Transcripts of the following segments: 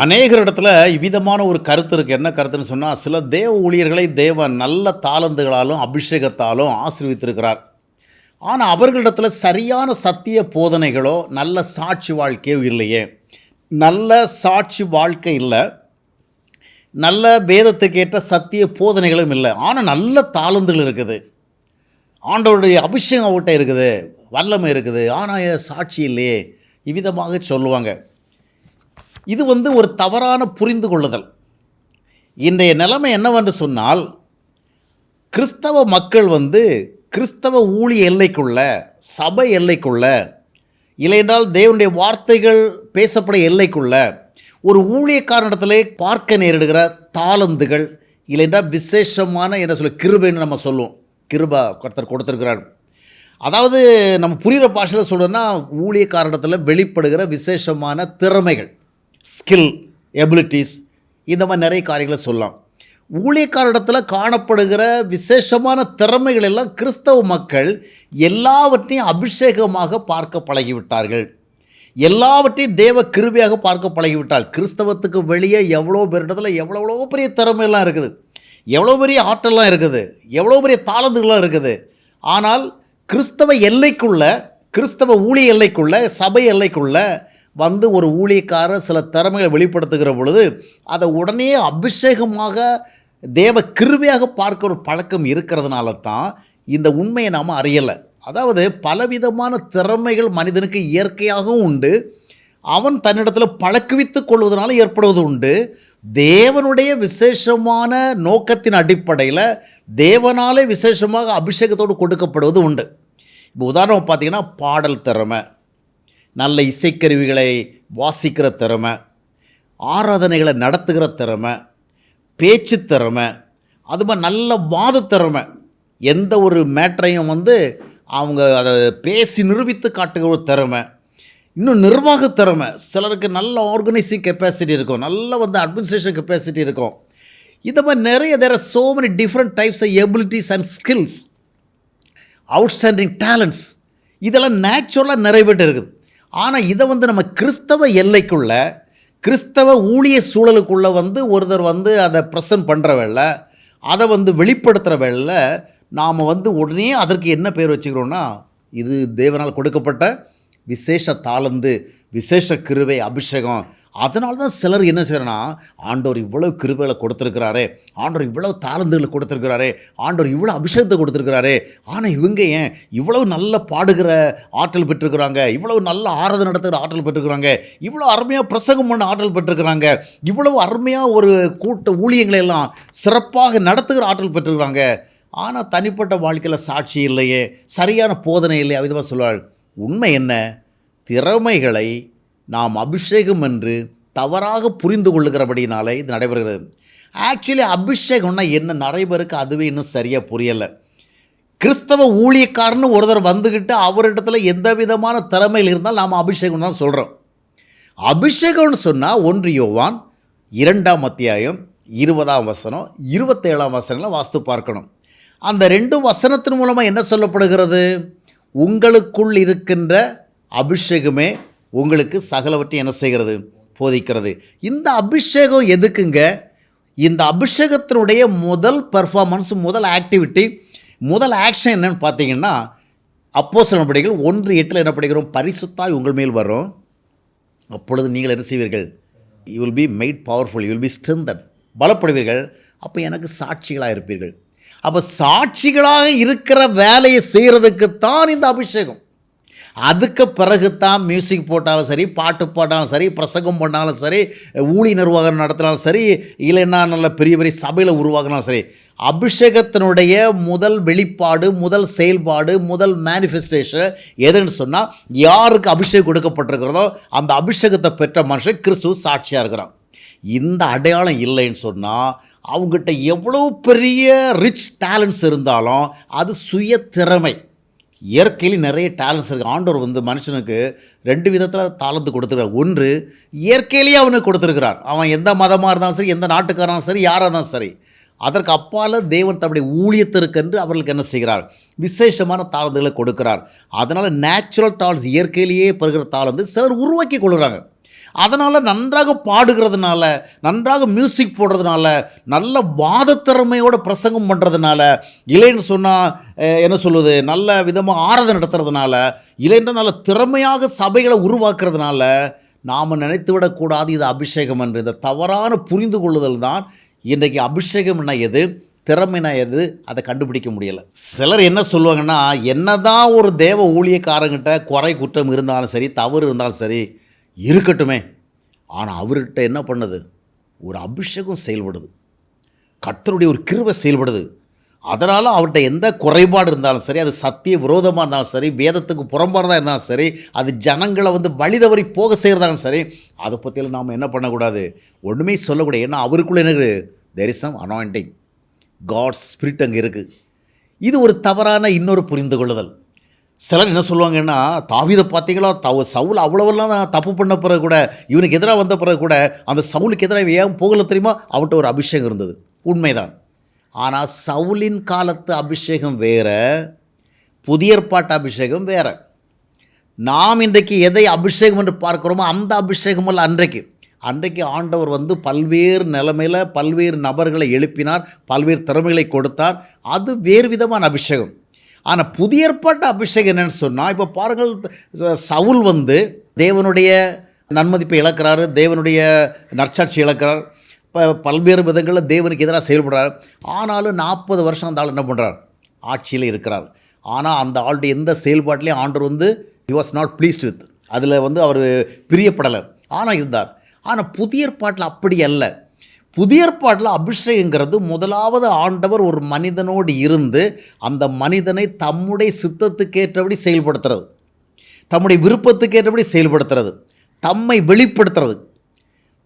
அநேகர் இடத்துல இவ்விதமான ஒரு கருத்து இருக்குது என்ன கருத்துன்னு சொன்னால் சில தேவ ஊழியர்களை தேவ நல்ல தாளந்துகளாலும் அபிஷேகத்தாலும் ஆசீர்வித்திருக்கிறார். ஆனால் அவர்களிடத்தில் சரியான சத்திய போதனைகளோ நல்ல சாட்சி வாழ்க்கையோ இல்லையே. நல்ல சாட்சி வாழ்க்கை இல்லை. நல்ல வேதத்துக்கேற்ற சத்திய போதனைகளும் இல்லை. ஆனால் நல்ல தாளந்துகள் இருக்குது. ஆண்டவருடைய அபிஷேகம் அவட்ட இருக்குது. வல்லமை இருக்குது. ஆனால் சாட்சி இல்லையே. இவ்விதமாக சொல்லுவாங்க. இது வந்து ஒரு தவறான புரிந்து கொள்ளுதல் இன்றைய நிலைமை என்னவென்று சொன்னால் கிறிஸ்தவ மக்கள் வந்து கிறிஸ்தவ ஊழிய எல்லைக்குள்ள சபை எல்லைக்குள்ள இல்லையென்றால் தேவனுடைய வார்த்தைகள் பேசப்பட எல்லைக்குள்ள ஒரு ஊழியக்காரனிடத்திலே பார்க்க நேரிடுகிற தாளந்துகள் இல்லைன்றால் விசேஷமான என்ன சொல்ல கிருபைன்னு நம்ம சொல்லுவோம். கிருபா ஒருத்தர் கொடுத்துருக்கிறார். அதாவது நம்ம புரிகிற பாஷையில் சொல்கிறோன்னா ஊழியக்காரனிடத்தில் வெளிப்படுகிற விசேஷமான திறமைகள். ஸ்கில் எபிலிட்டிஸ் இந்த மாதிரி நிறைய காரியங்களை சொல்லலாம். ஊழியக்காரிடத்தில் காணப்படுகிற விசேஷமான திறமைகள் எல்லாம் கிறிஸ்தவ மக்கள் எல்லாவற்றையும் அபிஷேகமாக பார்க்க பழகிவிட்டார்கள். எல்லாவற்றையும் தேவ கிருபையாக பார்க்க பழகிவிட்டால் கிறிஸ்தவத்துக்கு வெளியே எவ்வளோ பேரிடத்தில் எவ்வளோ எவ்வளோ பெரிய திறமையெல்லாம் இருக்குது. எவ்வளோ பெரிய ஆற்றல்லாம் இருக்குது. எவ்வளோ பெரிய தாளந்துகள்லாம் இருக்குது. ஆனால் கிறிஸ்தவ எல்லைக்குள்ள கிறிஸ்தவ ஊழிய எல்லைக்குள்ள சபை எல்லைக்குள்ள வந்து ஒரு ஊழியக்காரர் சில திறமைகளை வெளிப்படுத்துகிற பொழுது அதை உடனே அபிஷேகமாக தேவ கிருமியாக பார்க்க ஒரு பழக்கம் இருக்கிறதுனால தான் இந்த உண்மையை நாம் அறியலை. அதாவது பலவிதமான திறமைகள் மனிதனுக்கு இயற்கையாகவும் உண்டு. அவன் தன்னிடத்தில் பழக்குவித்து கொள்வதனால ஏற்படுவது உண்டு. தேவனுடைய விசேஷமான நோக்கத்தின் அடிப்படையில் தேவனாலே விசேஷமாக அபிஷேகத்தோடு கொடுக்கப்படுவது உண்டு. இப்போ உதாரணம் பார்த்தீங்கன்னா பாடல் திறமை. நல்ல இசைக்கருவிகளை வாசிக்கிற திறமை ஆராதனைகளை நடத்துகிற திறமை பேச்சு திறமை அது மாதிரி நல்ல வாத திறமை. எந்த ஒரு மேட்டரையும் வந்து அவங்க அதை பேசி நிரூபித்து காட்டுகிற ஒரு திறமை. இன்னும் நிர்வாக திறமை. சிலருக்கு நல்ல ஆர்கனைசிங் கெப்பாசிட்டி இருக்கும். நல்ல வந்து அட்மினிஸ்ட்ரேஷன் கெப்பாசிட்டி இருக்கும். இந்த மாதிரி நிறைய there are so many different types of abilities and skills outstanding talents இதெல்லாம் நேச்சுரலாக நிறைய பேர் இருக்குது. ஆனால் இதை வந்து நம்ம கிறிஸ்தவ எல்லைக்குள்ள கிறிஸ்தவ ஊழிய சூழலுக்குள்ளே வந்து ஒருத்தர் வந்து அதை ப்ரெசன்ட் பண்ணுற வேலை அதை வந்து வெளிப்படுத்துகிற வேலை நாம் வந்து உடனே அதற்கு என்ன பேர் வச்சுக்கிறோன்னா இது தேவனால் கொடுக்கப்பட்ட விசேஷ தாளந்து விசேஷ கிருவை அபிஷேகம் அதனால தான் சிலர் என்ன செய்கிறேன்னா ஆண்டோர் இவ்வளவு கிருபைகளை கொடுத்துருக்கிறாரே ஆண்டோர் இவ்வளவு தாளந்துகளை கொடுத்துருக்கிறாரே ஆண்டோர் இவ்வளோ அபிஷேகத்தை கொடுத்துருக்கிறாரே ஆனால் இவங்க ஏன் இவ்வளவு நல்ல பாடுகிற ஆற்றல் பெற்றுக்கிறாங்க இவ்வளோ நல்ல ஆராதனை நடத்துகிற ஆற்றல் பெற்றுக்கிறாங்க இவ்வளோ அருமையாக பிரசங்கம் பண்ண ஆற்றல் பெற்றுக்கிறாங்க இவ்வளவு அருமையாக ஒரு கூட்ட ஊழியங்களை எல்லாம் சிறப்பாக நடத்துகிற ஆற்றல் பெற்றுக்கிறாங்க ஆனால் தனிப்பட்ட வாழ்க்கையில் சாட்சி இல்லையே சரியான போதனை இல்லையே விதமாக சொல்லுவாள் உண்மை என்ன? திறமைகளை நாம் அபிஷேகம் என்று தவறாக புரிந்து கொள்ளுகிறபடினாலே இது நடைபெறுகிறது. ஆக்சுவலி அபிஷேகம்னா என்ன? நிறைய பேருக்கு அதுவே இன்னும் சரியாக புரியலை. கிறிஸ்தவ ஊழியக்காரன்னு ஒருத்தர் வந்துக்கிட்டு அவரிடத்துல எந்த விதமான திறமையில் இருந்தால் நாம் அபிஷேகம் தான் சொல்கிறோம் அபிஷேகம்னு சொன்னால் ஒன்று யோவான் இரண்டாம் அத்தியாயம் இருபதாம் வசனம் இருபத்தேழாம் வசனங்களை வாஸ்து பார்க்கணும். அந்த ரெண்டு வசனத்தின் மூலமாக என்ன சொல்லப்படுகிறது? உங்களுக்குள் இருக்கின்ற அபிஷேகமே உங்களுக்கு சகலவற்றையும் என்ன செய்கிறது? போதிக்கிறது. இந்த அபிஷேகம் எதுக்குங்க? இந்த அபிஷேகத்தினுடைய முதல் பர்ஃபார்மன்ஸ் முதல் ஆக்டிவிட்டி முதல் ஆக்ஷன் என்னன்னு பார்த்தீங்கன்னா அப்போ சில படிகள் ஒன்று எட்டில் என்ன படிக்கிறோம்? பரிசுத்தாய் உங்கள் மேல் வரும். அப்பொழுது நீங்கள் என்ன செய்வீர்கள்? You will be made powerful you will be strengthen பலப்படுவீர்கள். அப்போ எனக்கு சாட்சிகளாக இருப்பீர்கள். அப்போ சாட்சிகளாக இருக்கிற வேலையை செய்கிறதுக்குத்தான் இந்த அபிஷேகம். அதுக்கு பிறகு தான் மியூசிக் போட்டாலும் சரி பாட்டு போட்டாலும் சரி பிரசங்கம் பண்ணாலும் சரி ஊழி நிர்வாகம் நடத்தினாலும் சரி இல்லைன்னா நல்ல பெரிய பெரிய சபையில் உருவாக்கினாலும் சரி அபிஷேகத்தினுடைய முதல் வெளிப்பாடு முதல் செயல்பாடு முதல் மேனிஃபெஸ்டேஷன் எதுன்னு சொன்னால் யாருக்கு அபிஷேகம் கொடுக்கப்பட்டிருக்கிறதோ அந்த அபிஷேகத்தை பெற்ற மனுஷன் கிறிஸ்துவ சாட்சியாக இருக்கிறான். இந்த அடையாளம் இல்லைன்னு சொன்னால் அவங்ககிட்ட எவ்வளோ பெரிய ரிச் டேலண்ட்ஸ் இருந்தாலும் அது சுய திறமை இயற்கையில் நிறைய டேலண்ட்ஸ் இருக்குது ஆண்டவர் வந்து மனுஷனுக்கு ரெண்டு விதத்தில் தாளந்து கொடுத்துருக்கார். ஒன்று இயற்கையிலேயே அவனுக்கு கொடுத்துருக்கிறார். அவன் எந்த மதமாக இருந்தாலும் சரி எந்த நாட்டுக்காரனும் சரி யாராக இருந்தாலும் சரி. அதற்கு அப்பால் தேவன் தன்னுடைய ஊழியத்திற்கென்று அவர்களுக்கு என்ன செய்கிறார்? விசேஷமான தாளந்துகளை கொடுக்கிறார். அதனால் நேச்சுரல் டால்ஸ் இயற்கையிலேயே பெறுகிற தாளந்து சிலர் உருவாக்கி கொள்கிறாங்க. அதனால் நன்றாக பாடுகிறதுனால நன்றாக மியூசிக் போடுறதுனால நல்ல வாதத்திறமையோட பிரசங்கம் பண்ணுறதுனால இலைன்னு சொன்னால் என்ன சொல்லுவது நல்ல விதமாக ஆராதனை நடத்துறதுனால இலைன்ற நல்ல திறமையாக சபைகளை உருவாக்குறதுனால நாம் நினைத்து விடக்கூடாது இது அபிஷேகம் என்று. இந்த தவறான புரிந்து கொள்ளுதல் தான் இன்றைக்கு அபிஷேகம்னா எது திறமைனா எது அதை கண்டுபிடிக்க முடியலை. சிலர் என்ன சொல்லுவாங்கன்னா என்ன தான் ஒரு தேவ ஊழியக்காரங்கிட்ட குறை குற்றம் இருந்தாலும் சரி தவறு இருந்தாலும் சரி இருக்கட்டுமே. ஆனால் அவர்கிட்ட என்ன பண்ணுது? ஒரு அபிஷேகம் செயல்படுது. கர்த்தருடைய ஒரு கிருவை செயல்படுது. அதனால் அவர்கிட்ட எந்த குறைபாடு இருந்தாலும் சரி அது சத்திய விரோதமாக இருந்தாலும் சரி வேதத்துக்கு புறம்பானதாக இருந்தாலும் சரி அது ஜனங்களை வந்து வழிதவறி போக செய்கிறதாலும் சரி அதை பற்றியெல்லாம் நாம் என்ன பண்ணக்கூடாது? ஒன்றுமே சொல்லக்கூடாது. ஏன்னா அவருக்குள்ளே எனக்கு there is some anointing God's spirit அங்கே இருக்குது இது ஒரு தவறான இன்னொரு புரிந்து கொள்ளுதல் சிலர் என்ன சொல்லுவாங்கன்னா தாவிதை பார்த்தீங்களா? தவ சவுல் அவ்வளவெல்லாம் நான் தப்பு பண்ண பிறகு கூட இவனுக்கு எதிராக வந்த பிறகு கூட அந்த சவுலுக்கு எதிராக ஏன் போகல தெரியுமா? அவன்கிட்ட ஒரு அபிஷேகம் இருந்தது. உண்மைதான். ஆனால் சவுலின் காலத்து அபிஷேகம் வேறு புதிய ஏற்பாட்டு அபிஷேகம் வேறு. நாம் இன்றைக்கு எதை அபிஷேகம் என்று பார்க்குறோமோ அந்த அபிஷேகம் அல்ல அன்றைக்கு. அன்றைக்கு ஆண்டவர் வந்து பல்வேறு நிலைமையில் பல்வேறு நபர்களை எழுப்பினார் பல்வேறு திறமைகளை கொடுத்தார். அது வேறு விதமான அபிஷேகம். ஆனால் புதிய ஏற்பாட்டு அபிஷேகம் என்னென்னு சொன்னால் இப்போ பாருங்கள் சவுல் வந்து தேவனுடைய நன்மதிப்பை இழக்கிறாரு தேவனுடைய நற்சாட்சி இழக்கிறார். இப்போ பல்வேறு விதங்களில் தேவனுக்கு எதிராக செயல்படுறார். ஆனாலும் நாற்பது வருஷம் அந்த ஆள் என்ன பண்ணுறார் ஆட்சியில் இருக்கிறார். ஆனால் அந்த ஆளுடைய எந்த செயல்பாட்டிலையும் ஆண்டர் வந்து he was not pleased with அதில் வந்து அவர் பிரியப்படலை. ஆனால் இருந்தார். ஆனால் புதிய ஏற்பாட்டில் அப்படி அல்ல. புதிய ஏற்பாட்டில் அபிஷேகங்கிறது முதலாவது ஆண்டவர் ஒரு மனிதனோடு இருந்து அந்த மனிதனை தம்முடைய சித்தத்துக்கேற்றபடி செயல்படுத்துறது. தம்முடைய விருப்பத்துக்கேற்றபடி செயல்படுத்துறது. தம்மை வெளிப்படுத்துறது.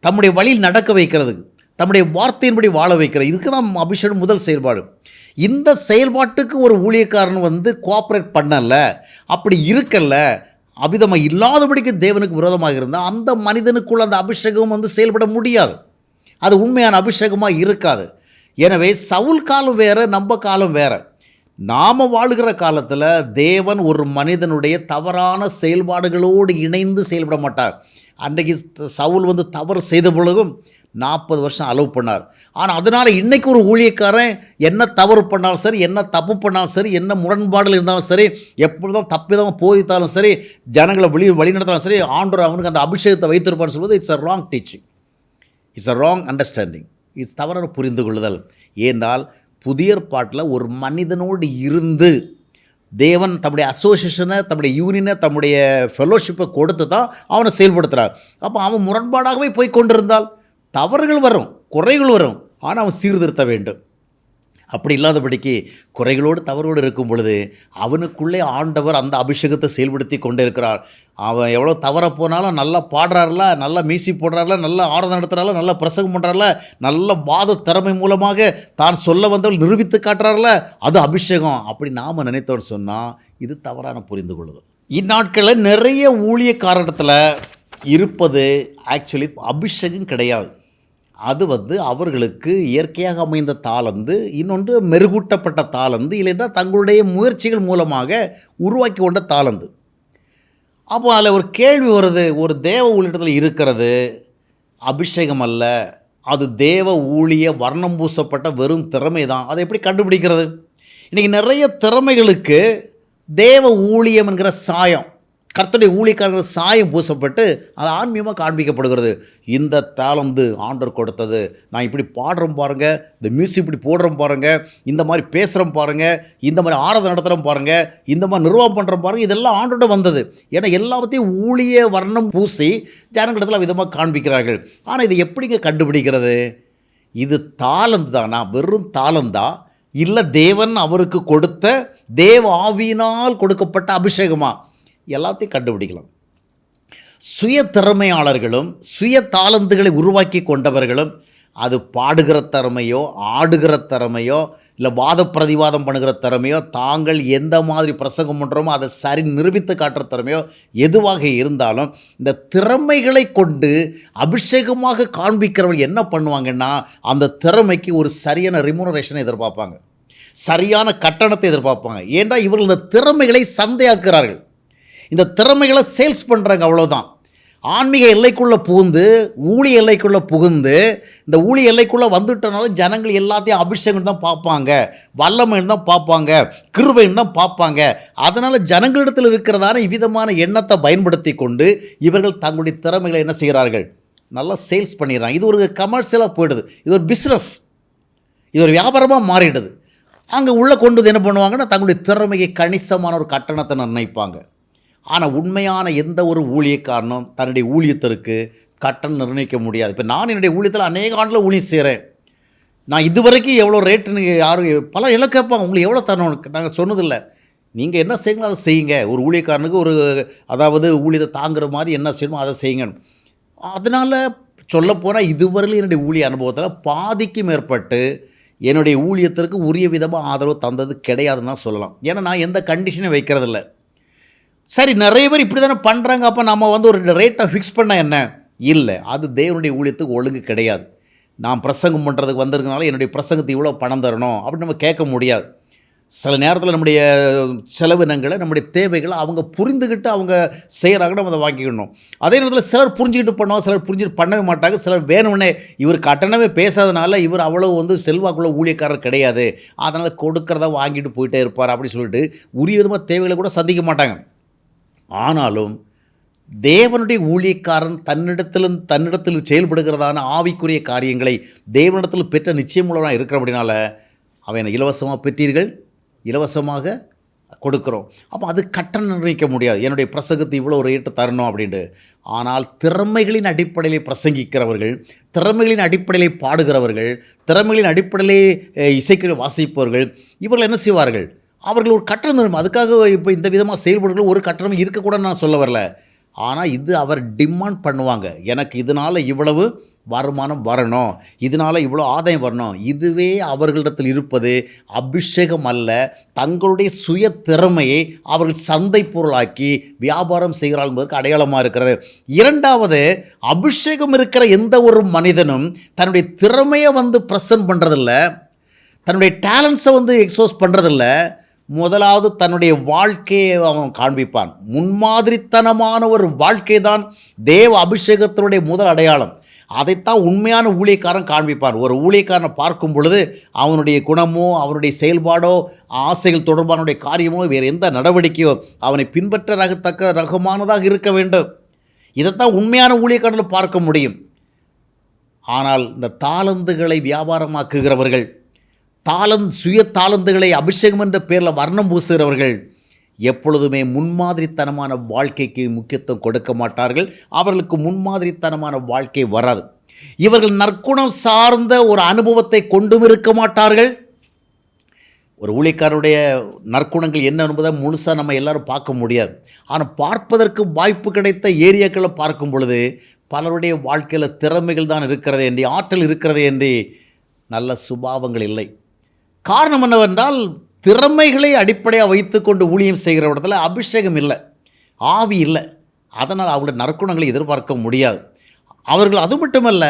தம்முடைய வழியில் நடக்க வைக்கிறது. தம்முடைய வார்த்தையின்படி வாழ வைக்கிறது. இதுக்கு தான் அபிஷேகம் முதல் செயல்பாடு. இந்த செயல்பாட்டுக்கு ஒரு ஊழியக்காரன் வந்து கோஆப்ரேட் பண்ணலை அப்படி இருக்கல்ல அவிதமாக இல்லாதபடிக்கு தேவனுக்கு விரோதமாக இருந்தால் அந்த மனிதனுக்குள்ள அந்த அபிஷேகம் வந்து செயல்பட முடியாது. அது உண்மையான அபிஷேகமாக இருக்காது. எனவே சவுல் காலம் வேறு நம்ம காலம் வேற. நாம் வாழுகிற காலத்தில் தேவன் ஒரு மனிதனுடைய தவறான செயல்பாடுகளோடு இணைந்து செயல்பட மாட்டார். அன்றைக்கு சவுல் வந்து தவறு செய்த பொழுதும் நாற்பது வருஷம் அலோவ் பண்ணார். ஆனால் அதனால் இன்றைக்கு ஒரு ஊழியக்காரன் என்ன தவறு பண்ணாலும் சரி என்ன தப்பு பண்ணாலும் சரி என்ன முரண்பாடுகள் இருந்தாலும் சரி எப்பொழுதும் தப்பிதான் போதித்தாலும் சரி ஜனங்களை வழி வழிநடத்தாலும் சரி ஆண்டவர் அவனுக்கு அந்த அபிஷேகத்தை வைத்திருப்பான்னு சொல்வது it's a wrong teaching it's a wrong understanding it's தவறான புரிந்து கொள்ளுதல் ஏனால் புதிய பாட்டில் ஒரு மனிதனோடு இருந்து தேவன் தம்முடைய அசோசியேஷனை தம்முடைய யூனியனை தம்முடைய ஃபெலோஷிப்பை கொடுத்து தான் அவனை செயல்படுத்துகிறார் அப்போ அவன் முரண்பாடாகவே போய் கொண்டிருந்தால் தவறுகள் வரும் குறைகள் வரும். ஆனால் அவன் சீர்திருத்த வேண்டும். அப்படி இல்லாதபடிக்கு குறைகளோடு தவறோடு இருக்கும் பொழுது அவனுக்குள்ளே ஆண்டவர் அந்த அபிஷேகத்தை செயல்படுத்தி கொண்டு இருக்கிறார் அவன் எவ்வளோ தவற போனாலும் நல்லா பாடுறாருல நல்லா மீசி போடுறாருல நல்லா ஆரதம் நடத்துறாருல நல்லா பிரசங்கம் பண்ணுறாருல நல்ல வாத திறமை மூலமாக தான் சொல்ல வந்தவள் நிரூபித்து காட்டுறாருல அது அபிஷேகம். அப்படி நாம் நினைத்தோன்னு சொன்னால் இது தவறான புரிந்து கொள்ளுது இந்நாட்களில் நிறைய ஊழியக்காரத்தில் இருப்பது ஆக்சுவலி அபிஷேகம் கிடையாது. அது வந்து அவர்களுக்கு இயற்கையாக அமைந்த தாளந்து இன்னொன்று மெருகூட்டப்பட்ட தாளந்து இல்லைன்னா தங்களுடைய முயற்சிகள் மூலமாக உருவாக்கி கொண்ட தாளந்து. அப்போ அதில் ஒரு கேள்வி வருது ஒரு தேவ ஊழியத்தில் இருக்கிறது அபிஷேகம் அல்ல அது தேவ ஊழிய வர்ணம் பூசப்பட்ட வெறும் திறமை தான் அதை எப்படி கண்டுபிடிக்கிறது? இன்றைக்கி நிறைய திறமைகளுக்கு தேவ ஊழியம் என்கிற சாயம் கர்த்தருடைய ஊழியக்காரர்கள் சாயம் பூசப்பட்டு அது ஆன்மீகமாக காண்பிக்கப்படுகிறது. இந்த தாளந்து ஆண்டர் கொடுத்தது. நான் இப்படி பாடுறோம் பாருங்கள் இந்த மியூசிக் இப்படி போடுறோம் பாருங்கள் இந்த மாதிரி பேசுகிறோம் பாருங்கள் இந்த மாதிரி ஆராதனை நடத்துகிறோம் பாருங்கள் இந்த மாதிரி நிர்வாகம் பண்ணுறோம் பாருங்கள் இதெல்லாம் ஆண்டோட வந்தது. ஏன்னா எல்லாத்தையும் ஊழிய வர்ணம் பூசி ஜனங்களிடத்தில் விதமாக காண்பிக்கிறார்கள். ஆனால் இதை எப்படிங்க கண்டுபிடிக்கிறது? இது தாளந்து தானா? வெறும் தாளந்தா இல்லை தேவன் அவருக்கு கொடுத்த தேவ ஆவியினால் கொடுக்கப்பட்ட அபிஷேகமாக எல்லாத்தையும் கண்டுபிடிக்கலாம். சுய திறமையாளர்களும் சுய தாளந்துகளை உருவாக்கி கொண்டவர்களும் அது பாடுகிற திறமையோ ஆடுகிற திறமையோ இல்லை வாத பிரதிவாதம் பண்ணுகிற திறமையோ தாங்கள் எந்த மாதிரி பிரசங்கம் பண்ணுறோமோ அதை சரி நிரூபித்து காட்டுற திறமையோ எதுவாக இருந்தாலும் இந்த திறமைகளை கொண்டு அபிஷேகமாக காண்பிக்கிறவர்கள் என்ன பண்ணுவாங்கன்னா அந்த திறமைக்கு ஒரு சரியான ரிமுனரேஷனை எதிர்பார்ப்பாங்க. சரியான கட்டணத்தை எதிர்பார்ப்பாங்க. ஏன்டா இவர்கள் இந்த திறமைகளை சந்தையாக்குறார்கள் இந்த திறமைகளை சேல்ஸ் பண்ணுறாங்க அவ்வளோதான் ஆன்மீக எல்லைக்குள்ளே புகுந்து ஊழி எல்லைக்குள்ளே புகுந்து இந்த ஊழி எல்லைக்குள்ளே வந்துட்டனால ஜனங்கள் எல்லாத்தையும் அபிஷேகம் தான் பார்ப்பாங்க வல்லமைன்னு தான் பார்ப்பாங்க கிருபைன்னு தான் பார்ப்பாங்க. அதனால் ஜனங்களிடத்தில் இருக்கிறதான இவ்விதமான எண்ணத்தை பயன்படுத்தி கொண்டு இவர்கள் தங்களுடைய திறமைகளை என்ன செய்கிறார்கள்? நல்லா சேல்ஸ் பண்ணிடுறாங்க. இது ஒரு கமர்ஷியலாக போயிடுது. இது ஒரு பிஸ்னஸ் இது ஒரு வியாபாரமாக மாறிடுது. அங்கே உள்ளே கொண்டு வந்து என்ன பண்ணுவாங்கன்னா தங்களுடைய திறமையை கணிசமான ஒரு கட்டணத்தை நிர்ணயிப்பாங்க. ஆனால் உண்மையான எந்த ஒரு ஊழியக்காரனும் தன்னுடைய ஊழியத்திற்கு கட்டணம் நிர்ணயிக்க முடியாது. இப்போ நான் என்னுடைய ஊழியத்தில் அநேக ஆண்டில் ஊழியம் செய்கிறேன் நான் இதுவரைக்கும் எவ்வளோ ரேட்டுன்னு யாரும் பல எல்லாம் கேட்பாங்க உங்களுக்கு எவ்வளோ தரணும்? நாங்கள் சொன்னதில்லை. நீங்கள் என்ன செய்யணும் அதை செய்யுங்க. ஒரு ஊழியக்காரனுக்கு ஒரு அதாவது ஊழியத்தை தாங்குற மாதிரி என்ன செய்யணுமோ அதை செய்யுங்க. அதனால் சொல்லப்போனால் இதுவரையிலும் என்னுடைய ஊழிய அனுபவத்தில் பாதிக்கு மேற்பட்டு என்னுடைய ஊழியத்திற்கு உரிய விதமாக ஆதரவு தந்தது கிடையாதுன்னு தான் சொல்லலாம். ஏன்னா நான் எந்த கண்டிஷனும் வைக்கிறதில்ல. சரி நிறைய பேர் இப்படி தானே பண்ணுறாங்க அப்போ நம்ம வந்து ஒரு ரேட்டை ஃபிக்ஸ் பண்ண என்ன? இல்லை. அது தேவனுடைய ஊழியத்துக்கு ஒழுங்கு கிடையாது. நான் பிரசங்கம் பண்ணுறதுக்கு வந்திருக்கனால என்னுடைய பிரசங்கத்துக்கு இவ்வளோ பணம் தரணும் அப்படின்னு நம்ம கேட்க முடியாது. சில நேரத்தில் நம்முடைய செலவினங்களை நம்முடைய தேவைகளை அவங்க புரிந்துக்கிட்டு அவங்க செய்கிறாங்க நம்ம அதை வாங்கிக்கணும். அதே நேரத்தில் சிலர் புரிஞ்சுக்கிட்டு பண்ணுவாங்க சிலர் புரிஞ்சுட்டு பண்ணவே மாட்டாங்க. சிலர் வேணும்னே இவர் கட்டணமே பேசாதனால இவர் அவ்வளோ வந்து செல்வாக்குள்ள ஊழியக்காரர் கிடையாது. அதனால் கொடுக்கறத வாங்கிட்டு போயிட்டே இருப்பார் அப்படின்னு சொல்லிட்டு உரிய விதமாக தேவைகளை கூட சந்திக்க மாட்டாங்க. ஆனாலும் தேவனுடைய ஊழியக்காரன் தன்னிடத்திலும் தன்னிடத்தில் செயல்படுகிறதான ஆவிக்குரிய காரியங்களை தேவனிடத்தில் பெற்ற நிச்சயமுள்ளவனாக இருக்கிறபடினால அவனை இலவசமாக பெற்றீர்கள் இலவசமாக கொடுக்குறோம். அப்போ அது கட்டணம் நிர்ணயிக்க முடியாது. என்னுடைய பிரசங்கத்தை இவ்வளோ ரேட்டு தரணும் அப்படின்ட்டு. ஆனால் திறமைகளின் அடிப்படையில் பிரசங்கிக்கிறவர்கள் திறமைகளின் அடிப்படையில் பாடுகிறவர்கள் திறமைகளின் அடிப்படையிலே இசைக்கிற வாசிப்பவர்கள் இவர்கள் என்ன செய்வார்கள்? அவர்கள் ஒரு கட்டணம் தரும். அதுக்காக இப்போ இந்த விதமாக செயல்படுகள் ஒரு கட்டணம் இருக்கக்கூடாதுன்னு நான் சொல்ல வரல. ஆனால் இது அவர் டிமாண்ட் பண்ணுவாங்க. எனக்கு இதனால் இவ்வளவு வருமானம் வரணும். இதனால் இவ்வளோ ஆதாயம் வரணும். இதுவே அவர்களிடத்தில் இருப்பது அபிஷேகம் அல்ல. தங்களுடைய சுய திறமையை அவர்கள் சந்தை பொருளாக்கி வியாபாரம் செய்கிறார்கள் என்பதற்கு அடையாளமாக இருக்கிறது. இரண்டாவது அபிஷேகம் இருக்கிற எந்த ஒரு மனிதனும் தன்னுடைய திறமையை வந்து ப்ரெசன்ட் பண்ணுறதில்ல தன்னுடைய டேலண்ட்ஸை வந்து எக்ஸ்போஸ் பண்ணுறதில்ல முதலாவது தன்னுடைய வாழ்க்கையை அவன் காண்பிப்பான். முன்மாதிரித்தனமான ஒரு வாழ்க்கை தான் தேவ அபிஷேகத்தினுடைய முதல் அடையாளம். அதைத்தான் உண்மையான ஊழியக்காரன் காண்பிப்பான். ஒரு ஊழியக்காரனை பார்க்கும் பொழுது அவனுடைய குணமோ அவனுடைய செயல்பாடோ ஆசைகள் தொடர்பானுடைய காரியமோ வேறு எந்த நடவடிக்கையோ அவனை பின்பற்ற ரகத்தக்க ரகமானதாக இருக்க வேண்டும். இதைத்தான் உண்மையான ஊழியக்காரனில் பார்க்க முடியும். ஆனால் இந்த தாளந்துகளை வியாபாரமாக்குகிறவர்கள் தாளந்த் சுய தாளந்துகளை அபிஷேகம் என்ற பேரில் வர்ணம் பூசுகிறவர்கள் எப்பொழுதுமே முன்மாதிரித்தனமான வாழ்க்கைக்கு முக்கியத்துவம் கொடுக்க மாட்டார்கள். அவர்களுக்கு முன்மாதிரித்தனமான வாழ்க்கை வராது. இவர்கள் நற்குணம் சார்ந்த ஒரு அனுபவத்தை கொண்டும் இருக்க மாட்டார்கள். ஒரு ஊழியக்காரருடைய நற்குணங்கள் என்ன என்பதை முழுசாக நம்ம எல்லாரும் பார்க்க முடியாது. ஆனால் பார்ப்பதற்கு வாய்ப்பு கிடைத்த ஏரியாக்களை பார்க்கும் பொழுது பலருடைய வாழ்க்கையில் திறமைகள் தான் இருக்கிறது என்று ஆற்றல் இருக்கிறது என்று நல்ல சுபாவங்கள் இல்லை. காரணம் என்னவென்றால் திறமைகளை அடிப்படையாக வைத்துக்கொண்டு ஊழியம் செய்கிற இடத்துல அபிஷேகம் இல்லை ஆவி இல்லை. அதனால் அவருடைய நற்குணங்களை எதிர்பார்க்க முடியாது. அவர்கள் அது மட்டுமல்ல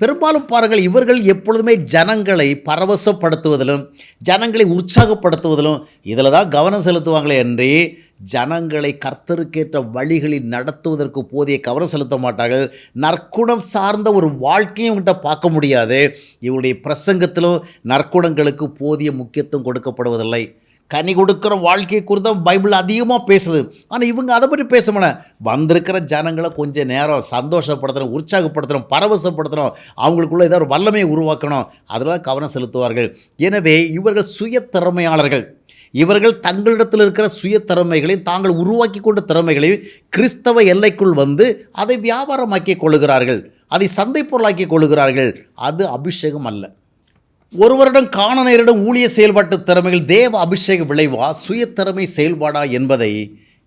பெரும்பாலும் பாருங்கள் இவர்கள் எப்பொழுதுமே ஜனங்களை பரவசப்படுத்துவதிலும் ஜனங்களை உற்சாகப்படுத்துவதிலும் இதில் தான் கவனம் செலுத்துவாங்களே அன்றி ஜனங்களை கர்த்தருக்கேற்ற வழிகளில் நடத்துவதற்கு போதிய கவனம் செலுத்த மாட்டார்கள். நற்குணம் சார்ந்த ஒரு வாழ்க்கையும் கிட்ட பார்க்க முடியாது. இவருடைய பிரசங்கத்திலும் நற்குணங்களுக்கு போதிய முக்கியத்துவம் கொடுக்கப்படுவதில்லை. கனி கொடுக்குற வாழ்க்கையை குறித்து பைபிள் அதிகமாக பேசுது. ஆனால் இவங்க அதை பற்றி பேசமான வந்திருக்கிற ஜனங்களை கொஞ்சம் நேரம் சந்தோஷப்படுத்தணும் உற்சாகப்படுத்தணும் பரவசப்படுத்தணும். அவங்களுக்குள்ள ஏதாவது ஒரு வல்லமையை உருவாக்கணும். அதில் தான் கவனம் செலுத்துவார்கள். எனவே இவர்கள் சுய திறமையாளர்கள் இவர்கள் தங்களிடத்தில் இருக்கிற சுய திறமைகளையும் தாங்கள் உருவாக்கி கொண்ட திறமைகளையும் கிறிஸ்தவ எல்லைக்குள் வந்து அதை வியாபாரமாக்கி கொள்கிறார்கள் அதை சந்தை பொருளாக்கி கொள்கிறார்கள் அது அபிஷேகம் அல்ல. ஒரு வருடம் காண நேரிடம் ஊழிய செயல்பாட்டு திறமைகள் தேவ அபிஷேக விளைவா சுயத்திறமை செயல்பாடா என்பதை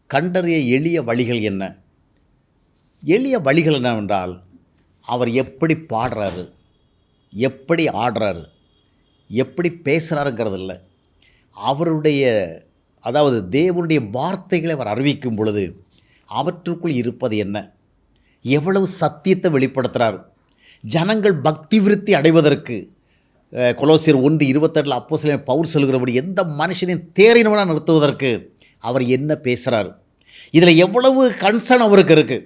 கண்டறிய எளிய வழிகள் என்ன? எளிய வழிகள் என்னவென்றால் அவர் எப்படி பாடுறாரு எப்படி ஆடுறாரு எப்படி பேசுகிறாருங்கிறது இல்லை அவருடைய அதாவது தேவனுடைய வார்த்தைகளை அவர் அறிவிக்கும் பொழுது அவற்றுக்குள் இருப்பது என்ன? எவ்வளவு சத்தியத்தை வெளிப்படுத்துகிறார் ஜனங்கள் பக்தி விருத்தி அடைவதற்கு கொலோசியர் ஒன்று இருபத்தெட்டில் அப்போ சில பவுர் சொல்கிறபடி எந்த மனுஷனையும் தேறினவனாக நிறுத்துவதற்கு அவர் என்ன பேசுகிறார் இதில் எவ்வளவு கன்சர்ன் அவருக்கு இருக்குது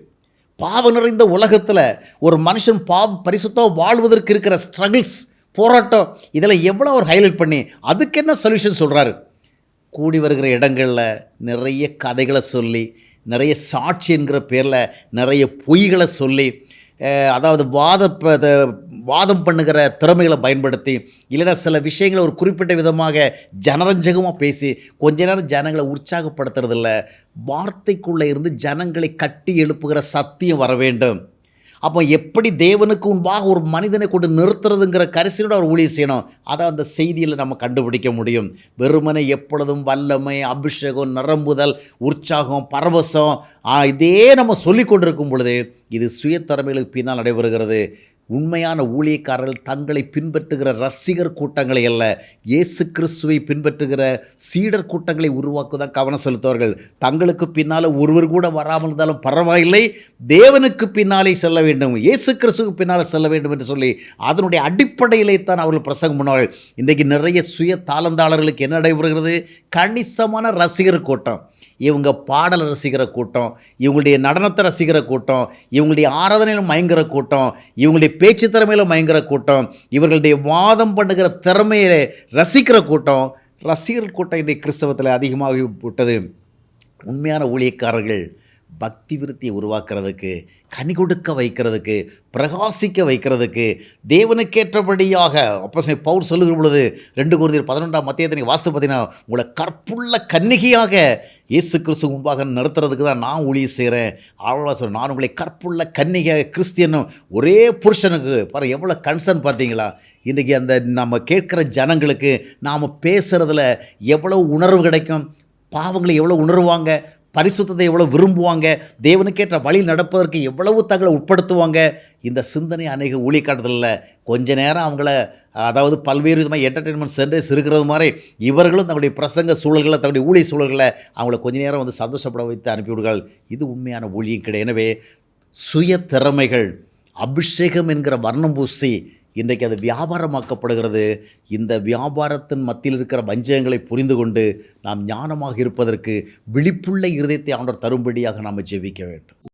பாவம் நிறைந்த உலகத்தில் ஒரு மனுஷன் பாவ பரிசுத்தம் வாழ்வதற்கு இருக்கிற ஸ்ட்ரகிள்ஸ் போராட்டம் இதில் எவ்வளோ அவர் ஹைலைட் பண்ணி அதுக்கு என்ன சொல்யூஷன் சொல்கிறாரு கூடி வருகிற இடங்களில் நிறைய கதைகளை சொல்லி நிறைய சாட்சி என்கிற பேரில் நிறைய பொய்களை சொல்லி அதாவது வாத வாதம் பண்ணுகிற திறமைகளை பயன்படுத்தி இல்லைன்னா சில விஷயங்களை ஒரு குறிப்பிட்ட விதமாக ஜனரஞ்சகமாக பேசி கொஞ்ச நேரம் ஜனங்களை உற்சாகப்படுத்துறதில்ல வார்த்தைக்குள்ளே இருந்து ஜனங்களை கட்டி எழுப்புகிற சத்தியம் வர வேண்டும். அப்போ எப்படி தேவனுக்கு முன்பாக ஒரு மனிதனை கொண்டு நிறுத்துறதுங்கிற கரிசனோட அவர் ஊழியம் செய்யணும். அதை அந்த செய்தியில் நம்ம கண்டுபிடிக்க முடியும். வெறுமனை எப்பொழுதும் வல்லமை அபிஷேகம் நரம்புதல் உற்சாகம் பரவசம் இதே நம்ம சொல்லி கொண்டிருக்கும் பொழுது இது சுயத்திறமைகளுக்கு பின்னால் நடைபெறுகிறது. உண்மையான ஊழியக்காரர்கள் தங்களை பின்பற்றுகிற ரசிகர் கூட்டங்களை அல்ல இயேசு கிறிஸ்துவை பின்பற்றுகிற சீடர் கூட்டங்களை உருவாக்குவதாக கவனம் செலுத்துவார்கள். தங்களுக்கு பின்னால் ஒருவர் கூட வராமல் இருந்தாலும் பரவாயில்லை தேவனுக்கு பின்னாலே செல்ல வேண்டும் இயேசு கிறிஸ்துவுக்கு பின்னால் செல்ல வேண்டும் என்று சொல்லி அதனுடைய அடிப்படையிலே தான் அவர்கள் பிரசங்கம் பண்ணுவார்கள். இன்றைக்கு நிறைய சுய தாளந்தாளர்களுக்கு என்ன நடைபெறுகிறது? கணிசமான ரசிகர் கூட்டம். இவங்க பாடல் ரசிக்கிற கூட்டம் இவங்களுடைய நடனத்தை ரசிக்கிற கூட்டம் இவங்களுடைய ஆராதனையில் மயங்குற கூட்டம் இவங்களுடைய பேச்சு திறமையில் மயங்குற கூட்டம் இவர்களுடைய வாதம் பண்ணுகிற திறமையில ரசிக்கிற கூட்டம் ரசிகர் கூட்டம் இன்றைய கிறிஸ்தவத்தில் அதிகமாகி விட்டது உண்மையான ஊழியக்காரர்கள் பக்தி விருத்தியை உருவாக்குறதுக்கு கனி கொடுக்க வைக்கிறதுக்கு பிரகாசிக்க வைக்கிறதுக்கு தேவனுக்கேற்றபடியாக அப்போ பவுர் சொல்லுகிற பொழுது ரெண்டு குருதியர் பதினொன்றாம் மத்தியத்தினை வாஸ்து பார்த்தீங்கன்னா உங்களை கற்புள்ள கன்னிகையாக இயேசு கிறிஸ்து முன்பாக நடத்துறதுக்கு தான் நான் ஊழிய செய்கிறேன். அவ்வளோ நான் உங்களை கற்புள்ள கன்னிகையாக கிறிஸ்டியனும் ஒரே புருஷனுக்கு பாரு எவ்வளோ கன்சர்ன் பார்த்தீங்களா? இன்றைக்கி அந்த நம்ம கேட்குற ஜனங்களுக்கு நாம் பேசுகிறதுல எவ்வளோ உணர்வு கிடைக்கும்? பாவங்களை எவ்வளோ உணர்வாங்க? பரிசுத்தத்தை எவ்வளோ விரும்புவாங்க? தேவனுக்கேற்ற வழி நடப்பதற்கு எவ்வளவு தங்களை உட்படுத்துவாங்க? இந்த சிந்தனை அநேக ஊழியக்காட்டத்தில் கொஞ்ச நேரம் அவங்கள அதாவது பல்வேறு விதமாக என்டர்டெயின்மெண்ட் சென்டர்ஸ் இருக்கிறது மாதிரி இவர்களும் தங்களுடைய பிரசங்க சூழல்களை தங்களுடைய ஊழிய சூழல்களை அவங்கள கொஞ்ச நேரம் வந்து சந்தோஷப்பட வைத்து அனுப்பிவிடுங்கள். இது உண்மையான ஊழியம் கிடையாது. எனவே சுய திறமைகள் அபிஷேகம் என்கிற வர்ணம் பூசி இன்றைக்கு அது வியாபாரமாக்கப்படுகிறது. இந்த வியாபாரத்தின் மத்தியில் இருக்கிற வஞ்சகங்களை புரிந்து கொண்டு நாம் ஞானமாக இருப்பதற்கு விழிப்புள்ள இருதயத்தை ஆண்டவர் தரும்படியாக நாம் ஜெபிக்க வேண்டும்.